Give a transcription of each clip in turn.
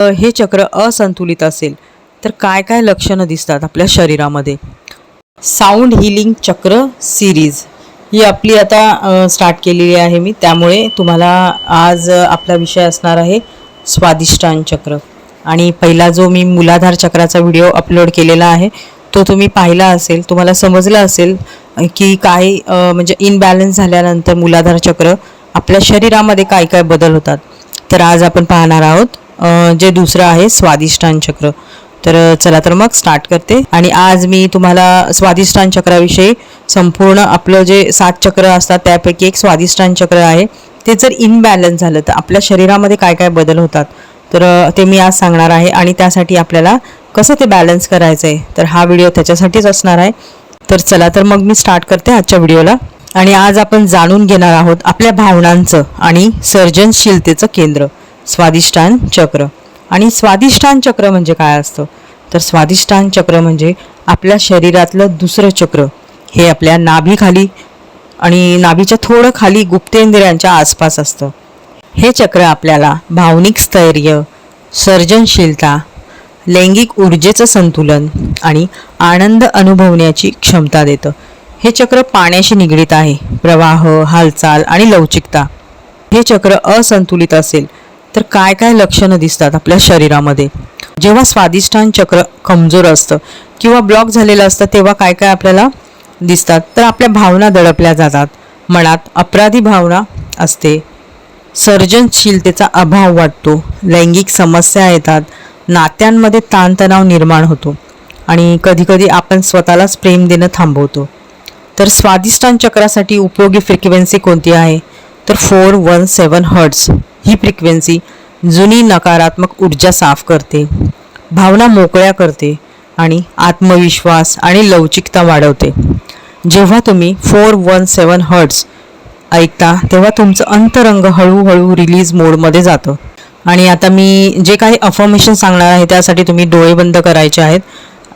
हे चक्र असंतुलित असेल तर काय काय लक्षणं दिसतात आपल्या शरीरामध्ये? साऊंड हिलिंग चक्र सिरीज ही आपली आता स्टार्ट केलेली आहे मी. त्यामुळे तुम्हाला आज आपला विषय असणार आहे स्वादिष्टान चक्र. आणि पहिला जो मी मुलाधार चक्राचा व्हिडिओ अपलोड केलेला आहे तो तुम्ही पाहिला असेल तुम्हाला समजलं असेल की काय म्हणजे इनबॅलन्स झाल्यानंतर मुलाधार चक्र आपल्या शरीरामध्ये काय काय बदल होतात. तर आज आपण पाहणार आहोत जे दुसरं आहे स्वादिष्टान चक्र. तर चला तर मग स्टार्ट करते. आणि आज मी तुम्हाला स्वादिष्टान चक्राविषयी संपूर्ण आपलं जे सात चक्र असतात त्यापैकी एक स्वादिष्टान चक्र आहे. ते जर इनबॅलन्स झालं तर आपल्या शरीरामध्ये काय काय बदल होतात? तर ते मी आज सांगणार आहे. आणि त्यासाठी आपल्याला कसं ते बॅलन्स करायचं आहे तर हा व्हिडिओ त्याच्यासाठीच असणार आहे. तर चला तर मग मी स्टार्ट करते आजच्या व्हिडिओला आणि आज आपण जाणून घेणार आहोत आपल्या भावनांचं आणि सर्जनशीलतेचं केंद्र. स्वादिष्टान चक्र. आणि स्वादिष्टान चक्र म्हणजे काय असतं? तर स्वादिष्टान चक्र म्हणजे आपल्या शरीरातलं दुसरं चक्र. हे आपल्या नाभीखाली आणि नाभीच्या थोडं खाली गुप्तेंद्रियांच्या आसपास असतं. हे चक्र आपल्याला भावनिक स्थैर्य सर्जनशीलता लैंगिक ऊर्जेचं संतुलन आणि आनंद अनुभवण्याची क्षमता देतं. हे चक्र पाण्याशी निगडीत आहे. प्रवाह हालचाल आणि लवचिकता. हे चक्र असंतुलित असेल तर काय काय लक्षणं दिसतात आपल्या शरीरामध्ये? जेव्हा स्वादिष्टान चक्र कमजोर असतं किंवा ब्लॉक झालेलं असतं तेव्हा काय काय आपल्याला दिसतात? तर आपल्या भावना दडपल्या जातात. मनात अपराधी भावना असते. सर्जनशीलतेचा अभाव वाटतो. लैंगिक समस्या येतात. नात्यांमध्ये ताणतणाव निर्माण होतो. आणि कधीकधी आपण स्वतःलाच प्रेम देणं थांबवतो. तर स्वादिष्टान चक्रासाठी उपयोगी फ्रिक्वेन्सी कोणती आहे? तर फोर वन सेवन हर्ट्स ही फ्रिक्वेन्सी जुनी नकारात्मक ऊर्जा साफ करते भावना मोकळ्या करते आणि आत्मविश्वास आणि लवचिकता वाढवते. जेव्हा तुम्ही फोर वन सेवन हर्ट्स ऐकता तेव्हा तुमचं अंतरंग हळूहळू रिलीज मोडमध्ये जातं. आणि आता मी जे काही अफर्मेशन सांगणार आहे त्यासाठी तुम्ही डोळे बंद करायचे आहेत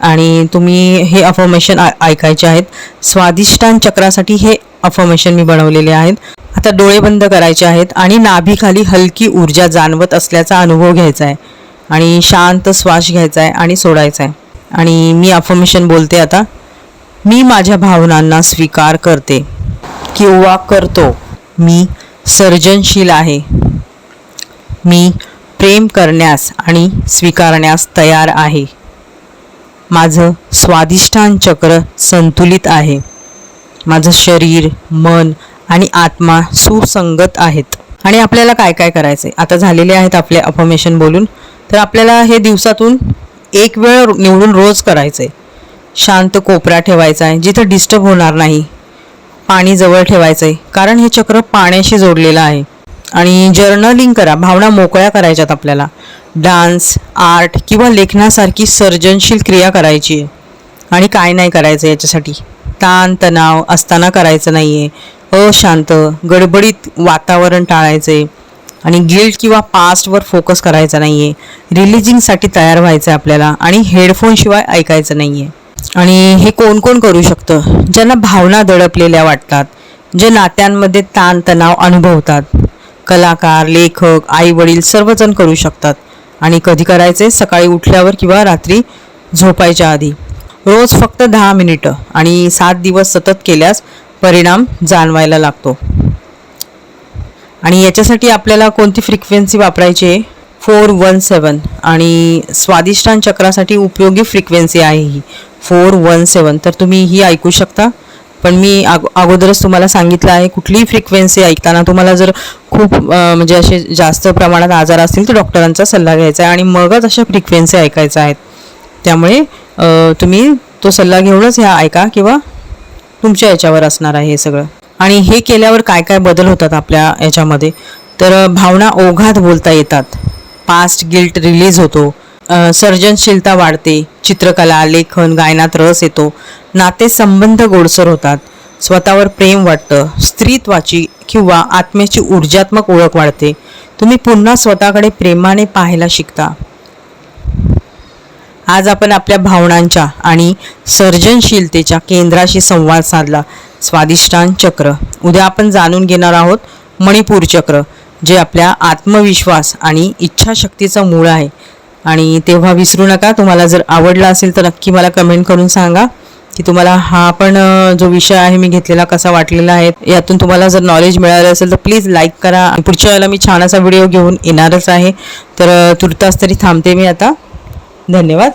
आणि तुम्ही हे अफर्मेशन ऐकायचे आहेत. स्वादिष्टान चक्रासाठी हे अफर्मेशन मी बनवलेले आहेत. आता डोळे बंद करायचे आहेत आणि नाभीखाली हलकी ऊर्जा जाणवत असल्याचा अनुभव घ्यायचा आहे. आणि शांत श्वास घ्यायचा आहे आणि सोडायचा आहे. आणि मी अफर्मेशन बोलते आता. मी माझ्या भावनांना स्वीकार करते किंवा करतो. मी सर्जनशील आहे. मी प्रेम करण्यास आणि स्वीकारण्यास तयार आहे. माझं स्वादिष्टान चक्र संतुलित आहे. माझं शरीर मन आणि आत्मा सुसंगत आहेत. आणि आपल्याला काय काय करायचं आहे आता झालेले आहेत आपले अफर्मेशन बोलून. तर आपल्याला हे दिवसातून एक वेळ निवडून रोज करायचं आहे शांत कोपरा ठेवायचा आहे जिथं डिस्टर्ब होणार नाही. पाणी जवळ ठेवायचं आहे कारण हे चक्र पाण्याशी जोडलेलं आहे. आणि जर्नलिंग करा भावना मोकळ्या करायच्यात आपल्याला. डान्स आर्ट किंवा लेखनासारखी सर्जनशील क्रिया करायची आहे. आणि काय नाही करायचं याच्यासाठी. ताण तणाव असताना करायचं नाही आहे अशांत गडबडीत वातावरण टाळायचे आणि गिल्ट किंवा पास्टवर फोकस करायचा नाही आहे रिलिजिंगसाठी तयार व्हायचं आहे आपल्याला आणि हेडफोनशिवाय ऐकायचं नाही आहे आणि हे कोण कोण करू शकतं? ज्यांना भावना दडपलेल्या वाटतात जे नात्यांमध्ये ताणतणाव अनुभवतात. कलाकार लेखक आई वडील सर्वजण करू शकतात. आणि कधी करायचे? सकाळी उठल्यावर किंवा रात्री झोपायच्या आधी. रोज फक्त दहा मिनिटं आणि सात दिवस सतत केल्यास परिणाम जाणवायला लागतो. आणि याच्यासाठी आपल्याला कोणती फ्रिक्वेन्सी वापरायची आहे? Four one seven. आणि स्वादिष्टान चक्रासाठी उपयोगी फ्रिक्वेन्सी आहे ही. फोर वन सेवन. तर तुम्ही ही ऐकू शकता. पण मी अगो अगोदरच तुम्हाला सांगितलं आहे कुठलीही फ्रिक्वेन्सी ऐकताना तुम्हाला जर खूप म्हणजे असे जास्त प्रमाणात आजार असतील तर डॉक्टरांचा सल्ला घ्यायचा आहे. आणि मगच अशा फ्रिक्वेन्सी ऐकायच्या आहेत. त्यामुळे तुम्ही तो सल्ला घेऊनच ह्या ऐका किंवा तुमच्या याच्यावर असणार आहे हे सगळं? आणि हे केल्यावर काय काय बदल होतात आपल्या याच्यामध्ये? तर भावना ओघात बोलता येतात. पास्ट गिल्ट रिलीज होतो. सर्जनशीलता वाढते. चित्रकला लेखन गायनात रस येतो. नाते संबंध गोडसर होतात. स्वतःवर प्रेम वाटतं. स्त्रीत्वाची किंवा आत्म्याची ऊर्जात्मक ओळख वाढते. तुम्ही पुन्हा स्वतःकडे प्रेमाने पाहायला शिकता. आज आपण आपल्या भावनांच्या आणि सर्जनशीलतेच्या केंद्राशी संवाद साधला. स्वादिष्टान चक्र. उद्या आपण जाणून घेणार आहोत मणिपूर चक्र जे आपल्या आत्मविश्वास आणि इच्छाशक्तीचं मूळ आहे. आणि तेव्हा विसरू नका तुम्हाला जर आवडला असेल तर नक्की मला कमेंट करून सांगा की तुम्हाला हा पण जो विषय आहे मी घेतलेला कसा वाटलेला आहे यातून तुम्हाला जर नॉलेज मिळालं असेल तर प्लीज लाईक करा. पुढच्या वेळेला मी छान असा व्हिडिओ घेऊन येणारच आहे. तर तुर्तास तरी थांबते मी आता. धन्यवाद.